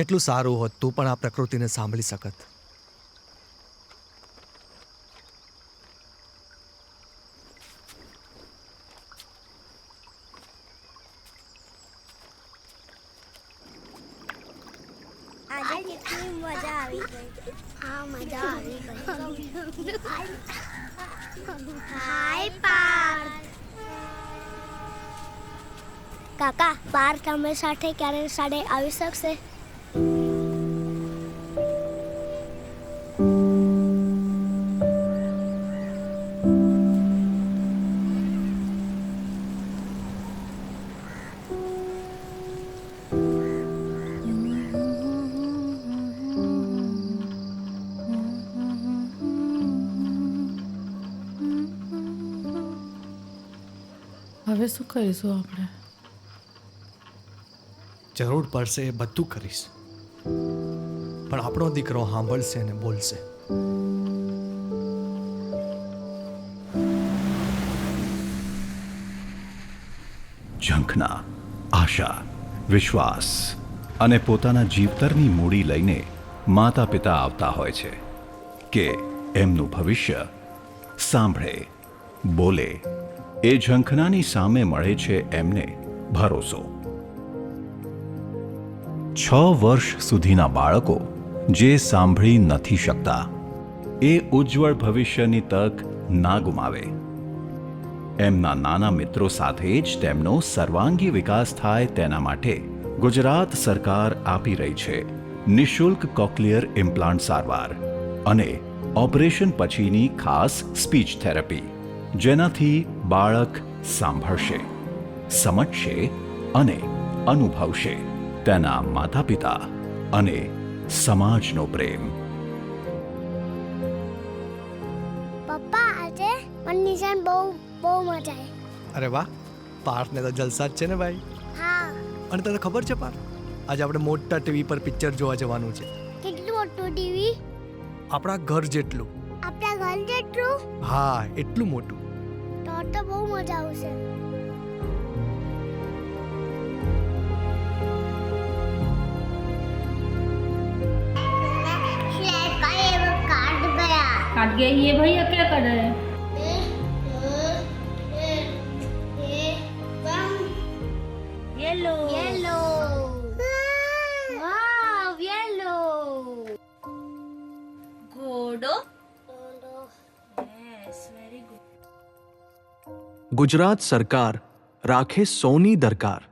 કેટલું સારું હોત તું પણ આ પ્રકૃતિને સાંભળી શકત. આજે કેટલી મજા આવી ગઈ. હા મજા આવી ગઈ. હાય પાર્થ. કાકા પાર્થ અમે સાથે ક્યારે સાડે આવી શકશે? હવે શું કરીશું આપણે? જરૂર પડશે એ બધું કરીશ. પણ આપણો દીકરો સાંભળશે અને બોલશે. ઝંખના આશા વિશ્વાસ અને પોતાના જીવતરની મૂડી લઈને માતા પિતા આવતા હોય છે કે એમનું ભવિષ્ય સાંભળે બોલે એ ઝંખનાની સામે મળે છે એમને ભરોસો. છ વર્ષ સુધીના બાળકો જે સાંભળી નથી શકતા, એ ઉજ્જવળ ભવિષ્યની તક ના ગુમાવે. એમના નાના મિત્રો સાથે જ તેમનો સર્વાંગી વિકાસ થાય તેના માટે ગુજરાત સરકાર આપી રહી છે નિઃશુલ્ક કોક્લિયર ઇમ્પ્લાન્ટ સારવાર અને ઓપરેશન પછીની ખાસ સ્પીચ થેરપી. જેનાથી બાળક સાંભળશે સમજશે અને અનુભવશે. તેના માતા પિતા અને સમાજનો પ્રેમ. પપ્પા આજે મને નિશાન બહુ બહુ મજા આવી. અરે વાહ પાર્થને તો જલસા જ છે ને ભાઈ? હા. અને તને ખબર છે પાર્થ? આજે આપણે મોટા ટીવી પર પિક્ચર જોવા જવાનું છે. કેટલું મોટું ટીવી? આપણા ઘર જેટલું. આપણા ઘર જેટલું? હા એટલું મોટું. તો તો બહુ મજા આવશે काट गया ये भैया क्या कर रहे हैं येलो येलो ગુજરાત સરકાર રાખે સૌની દરકાર.